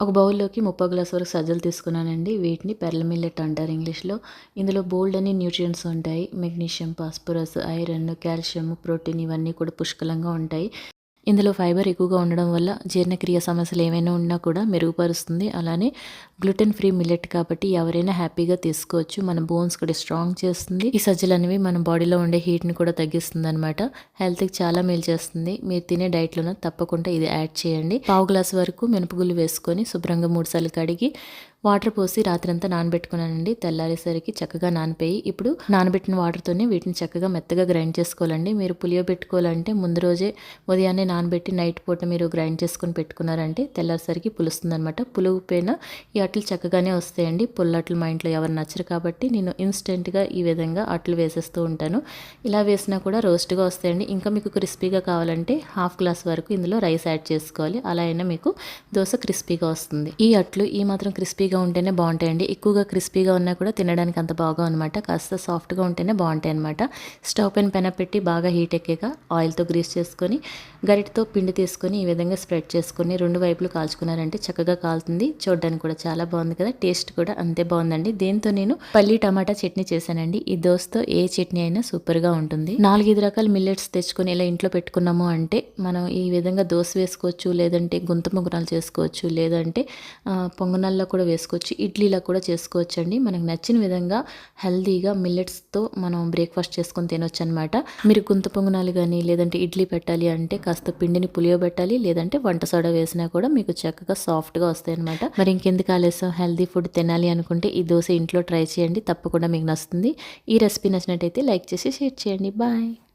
ఒక బౌల్లోకి ముప్పై గ్లాస్ వరకు సజ్జలు తీసుకున్నానండి. వీటిని పెర్ల మిల్లెట్ అంటారు ఇంగ్లీష్లో. ఇందులో బోల్డ్ అని న్యూట్రియంట్స్ ఉంటాయి. Magnesium phosphorus iron calcium protein ఇవన్నీ కూడా పుష్కలంగా ఉంటాయి. ఇందులో ఫైబర్ ఎక్కువగా ఉండడం వల్ల జీర్ణక్రియ సమస్యలు ఏమైనా ఉన్నా కూడా మెరుగుపరుస్తుంది. అలానే గ్లూటెన్ ఫ్రీ మిల్లెట్ కాబట్టి ఎవరైనా హ్యాపీగా తీసుకోవచ్చు. మన బోన్స్ కూడా స్ట్రాంగ్ చేస్తుంది. ఈ సజ్జలు అనేవి మన బాడీలో ఉండే హీట్ని కూడా తగ్గిస్తుంది అనమాట హెల్త్కి చాలా మేలు చేస్తుంది. మీరు తినే డైట్లోనే తప్పకుండా ఇది యాడ్ చేయండి. పావు గ్లాస్ వరకు మినపగుళ్ళు వేసుకొని శుభ్రంగా మూడుసార్లు కడిగి వాటర్ పోసి రాత్రంతా నానబెట్టుకున్నానండి. తెల్లారేసరికి చక్కగా నానిపోయి ఇప్పుడు నానబెట్టిన వాటర్తోనే వీటిని చక్కగా మెత్తగా గ్రైండ్ చేసుకోవాలండి. మీరు పులియో పెట్టుకోవాలంటే ముందు రోజే ఉదయాన్నే నానబెట్టి నైట్ పూట మీరు గ్రైండ్ చేసుకొని పెట్టుకున్నారంటే తెల్లారేసరికి పులుస్తుందనమాట పులుగు పైన ఈ అట్లు చక్కగానే వస్తాయండి. పుల్లట్లు మా ఇంట్లో ఎవరు నచ్చరు కాబట్టి నేను ఇన్స్టెంట్గా ఈ విధంగా అట్లు వేసేస్తూ ఉంటాను. ఇలా వేసినా కూడా రోస్ట్గా వస్తాయండి. ఇంకా మీకు క్రిస్పీగా కావాలంటే హాఫ్ గ్లాస్ వరకు ఇందులో రైస్ యాడ్ చేసుకోవాలి. అలా అయినా మీకు దోశ క్రిస్పీగా వస్తుంది. ఈ అట్లు ఈ మాత్రం క్రిస్పీ క్రిస్పీగా ఉంటేనే బాగుంటాయండి. ఎక్కువగా క్రిస్పీగా ఉన్నా కూడా తినడానికి అంత బాగా అనమాట కాస్త సాఫ్ట్గా ఉంటేనే బాగుంటాయి అనమాట స్టవ్ పైన పెన పెట్టి బాగా హీట్ ఎక్కాక ఆయిల్తో గ్రీస్ చేసుకొని గరిటతో పిండి తీసుకొని ఈ విధంగా స్ప్రెడ్ చేసుకొని రెండు వైపులు కాల్చుకున్నారంటే చక్కగా కాలుతుంది. చూడడానికి కూడా చాలా బాగుంది కదా. టేస్ట్ కూడా అంతే బాగుందండి. దీంతో నేను పల్లి టమాటా చట్నీ చేశానండి. ఈ దోశతో ఏ చట్నీ అయినా సూపర్గా ఉంటుంది. నాలుగైదు రకాల మిల్లెట్స్ తెచ్చుకొని ఇలా ఇంట్లో పెట్టుకున్నాము అంటే మనం ఈ విధంగా దోశ వేసుకోవచ్చు లేదంటే గుంత ముగ్గురాలు చేసుకోవచ్చు లేదంటే పొంగనాల్లో కూడా వేసుకోవచ్చు. ఇడ్లీలా కూడా చేసుకోవచ్చు అండి మనకు నచ్చిన విధంగా హెల్దీగా మిల్లెట్స్తో మనం బ్రేక్ఫాస్ట్ చేసుకొని తినొచ్చు అనమాట మీరు గుంత పొంగనాలు కానీ లేదంటే ఇడ్లీ పెట్టాలి అంటే కాస్త పిండిని పులియబెట్టాలి లేదంటే వంట సోడా వేసినా కూడా మీకు చక్కగా సాఫ్ట్గా వస్తాయి అనమాట మరి ఇంకెందుకు ఆలస్యం? హెల్దీ ఫుడ్ తినాలి అనుకుంటే ఈ దోశ ఇంట్లో ట్రై చేయండి. తప్పకుండా మీకు నచ్చుతుంది. ఈ రెసిపీ నచ్చినట్టయితే లైక్ చేసి షేర్ చేయండి. బాయ్.